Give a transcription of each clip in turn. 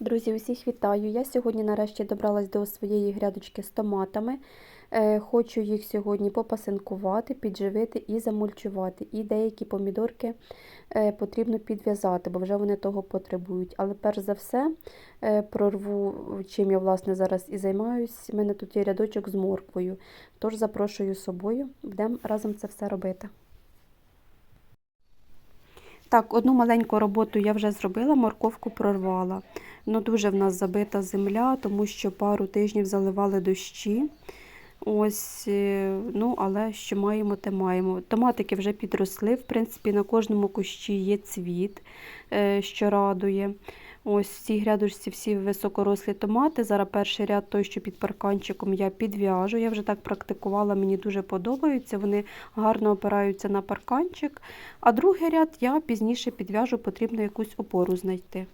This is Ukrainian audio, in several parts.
Друзі, усіх вітаю! Я сьогодні нарешті добралась до своєї грядочки з томатами. Е, Хочу їх сьогодні попасинкувати, підживити і замульчувати. І деякі помідорки е, потрібно підв'язати, бо вже вони того потребують. Але перш за все е, прорву, чим я власне зараз і займаюсь. У мене тут є рядочок з морквою. Тож запрошую з собою, будемо разом це все робити. Так, одну маленьку роботу я вже зробила, морковку прорвала. Ну, дуже в нас забита земля, тому що пару тижнів заливали дощі. Ось, е, ну, але що маємо, те маємо. Томатики вже підросли. В принципі, на кожному кущі є цвіт, е, що радує. Ось в цій грядочці всі високорослі томати. Зараз перший ряд, той, що під парканчиком, я підв'яжу. Я вже так практикувала, мені дуже подобаються. Вони гарно опираються на парканчик. А другий ряд я пізніше підв'яжу, потрібно якусь опору знайти.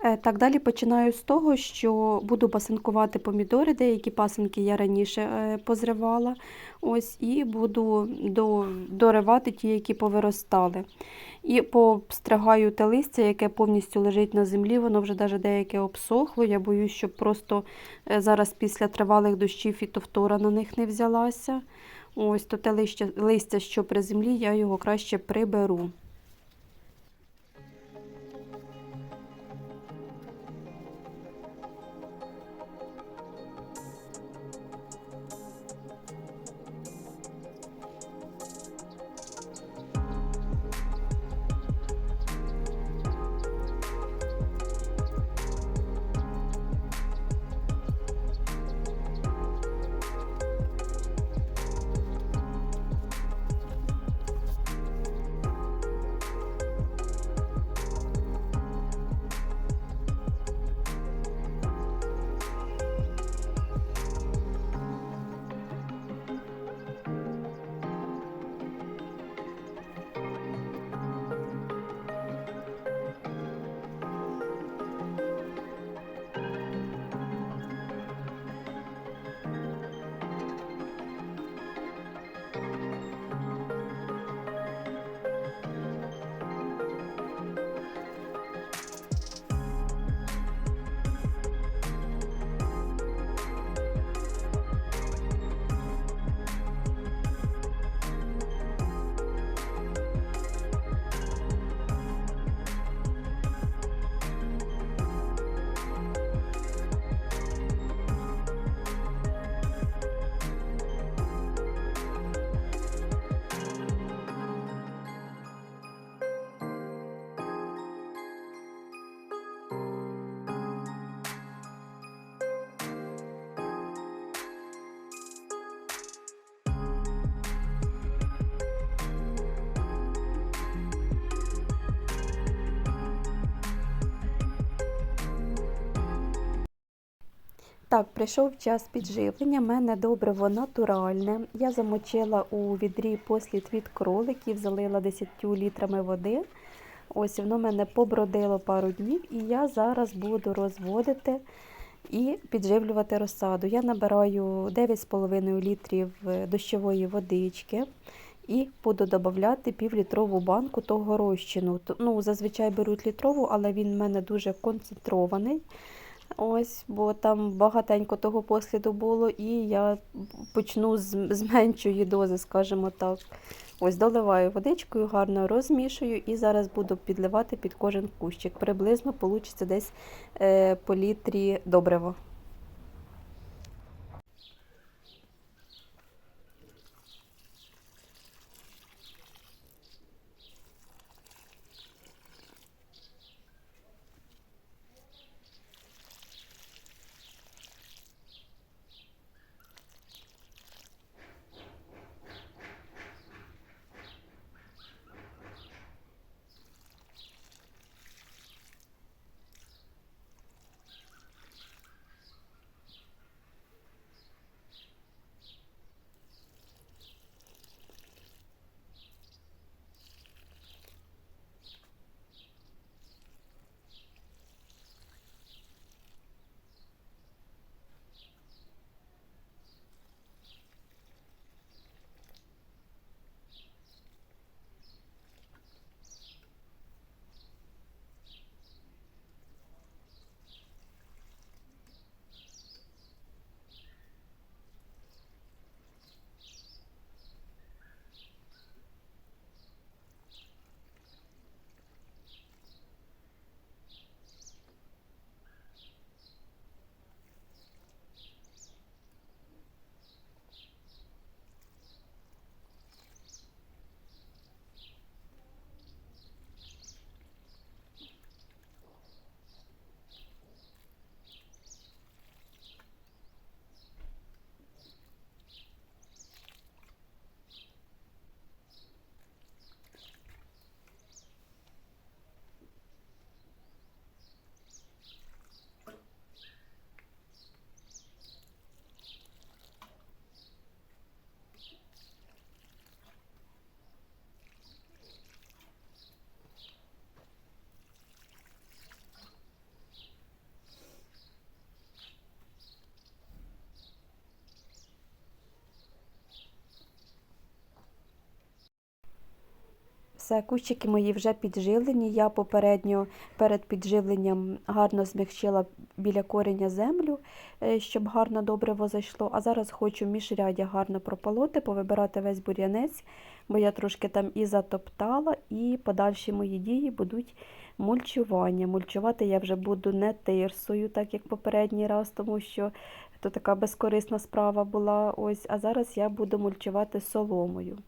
Е, Так, далі починаю з того, що буду пасинкувати помідори. Деякі пасинки я раніше е, позривала. Ось, і буду до, доривати ті, які повиростали. І постригаю те листя, яке повністю лежить на землі, воно вже навіть деяке обсохло. Я боюсь, щоб просто е, зараз після тривалих дощів фітофтора на них не взялася. Ось то те листя, листя, що при землі, я його краще приберу. Так, прийшов час підживлення. У мене добриво натуральне. Я замочила у відрі послід від кроликів, залила 10 літрами води. Ось воно в мене побродило пару днів, і я зараз буду розводити і підживлювати розсаду. Я набираю 9,5 літрів дощової водички. І буду додати півлітрову банку того розчину. Ну, Зазвичай беруть літрову, але він в мене дуже концентрований. Ось, бо там багатенько того посліду було, і я почну з, з меншої дози, скажімо так. Ось доливаю водичкою, гарно розмішую і зараз буду підливати під кожен кущик. Приблизно вийде десь е, по літрі добрива. Все, кущики мої вже підживлені. Я попередньо перед підживленням гарно змягчила біля кореня землю, е, щоб гарно добриво зайшло. А зараз хочу міжрядя гарно прополоти, повибирати весь бур'янець, бо я трошки там і затоптала, і подальші мої дії будуть мульчування. Мульчувати я вже буду не тирсою, так як попередній раз, тому що то така безкорисна справа була. Ось, а зараз я буду мульчувати соломою.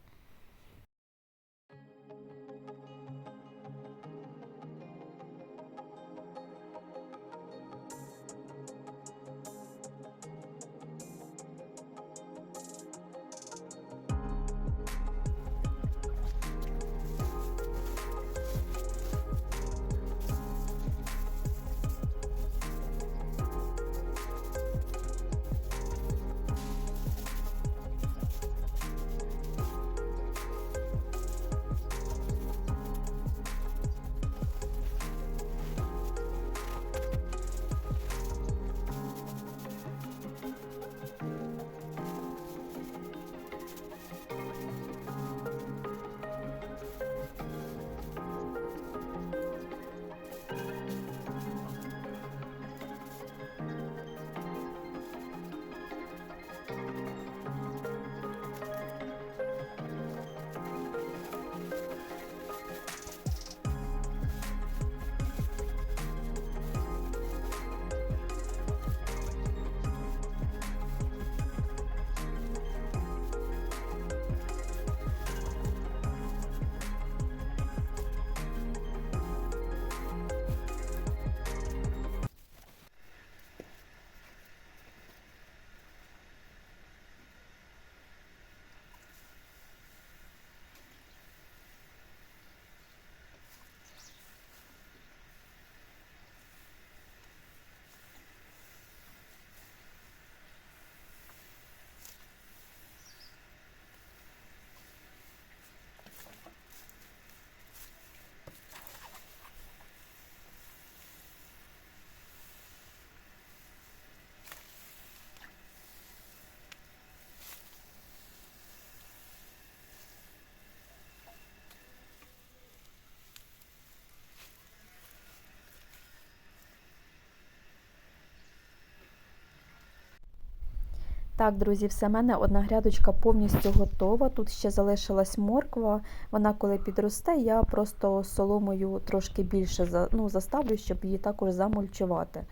Так, друзі, все мене одна грядочка повністю готова. Тут ще залишилась морква. Вона коли підросте, я просто соломою трошки більше ну, заставлю, щоб її також замульчувати.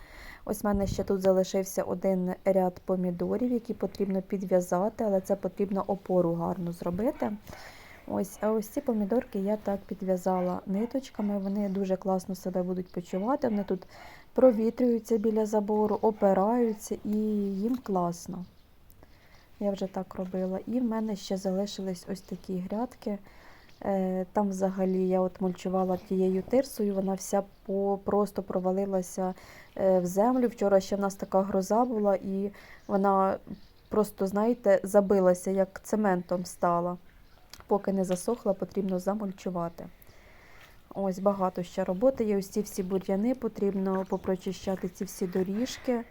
Ось в мене ще тут залишився один ряд помідорів, які потрібно підв'язати, але це потрібно опору гарно зробити. Ось, а ось ці помідорки я так підв'язала ниточками. Вони дуже класно себе будуть почувати. Вони тут провітрюються біля забору, опираються і їм класно. Я вже так робила. І в мене ще залишились ось такі грядки. Е, Там взагалі я от мульчувала тією тирсою, вона вся по, просто провалилася е, в землю. Вчора ще в нас така гроза була, і вона просто, знаєте, забилася, як цементом стала. Поки не засохла, потрібно замульчувати. Ось багато ще роботи є. Ось ці всі бур'яни потрібно попрочищати ці всі доріжки.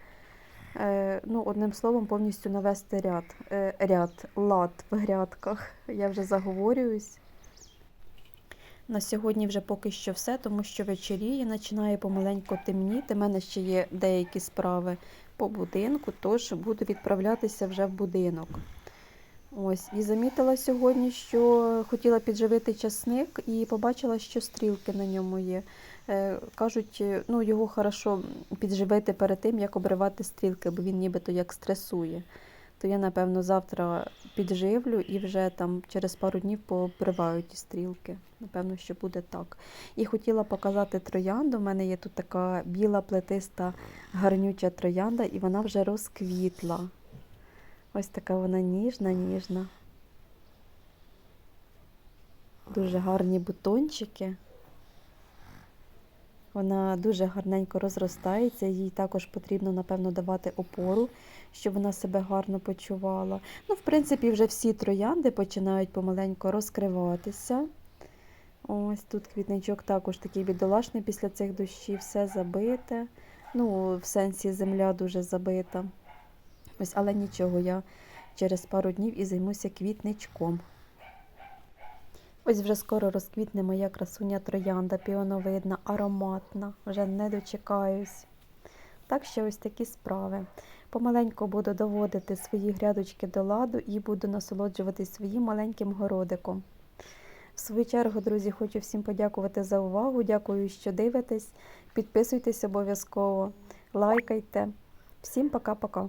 Е, ну, одним словом, повністю навести ряд, е, ряд, лад в грядках. Я вже заговорююсь. На сьогодні вже поки що все, тому що вечеріє, починає помаленьку темніти. У мене ще є деякі справи по будинку, тож буду відправлятися вже в будинок. Ось, і замітила сьогодні, що хотіла підживити часник і побачила, що стрілки на ньому є. Е, кажуть, е, ну його хорошо підживити перед тим, як обривати стрілки, бо він нібито як стресує. То я, напевно, завтра підживлю і вже там через пару днів пообриваю ті стрілки. Напевно, що буде так. І хотіла показати троянду. У мене є тут така біла плетиста гарнюча троянда, і вона вже розквітла. Ось така вона ніжна, ніжна. Дуже гарні бутончики. Вона дуже гарненько розростається, їй також потрібно, напевно, давати опору, щоб вона себе гарно почувала. Ну, в принципі, вже всі троянди починають помаленьку розкриватися. Ось тут квітничок також такий бідолашний після цих дощів, все забите. Ну, в сенсі земля дуже забита. Ось, але нічого, я через пару днів і займуся квітничком. Ось вже скоро розквітне моя красуня троянда, піоновидна, ароматна, вже не дочекаюсь. Так що ось такі справи. Помаленьку буду доводити свої грядочки до ладу і буду насолоджуватись своїм маленьким городиком. В свою чергу, друзі, хочу всім подякувати за увагу. Дякую, що дивитесь. Підписуйтесь обов'язково, лайкайте. Всім пока-пока.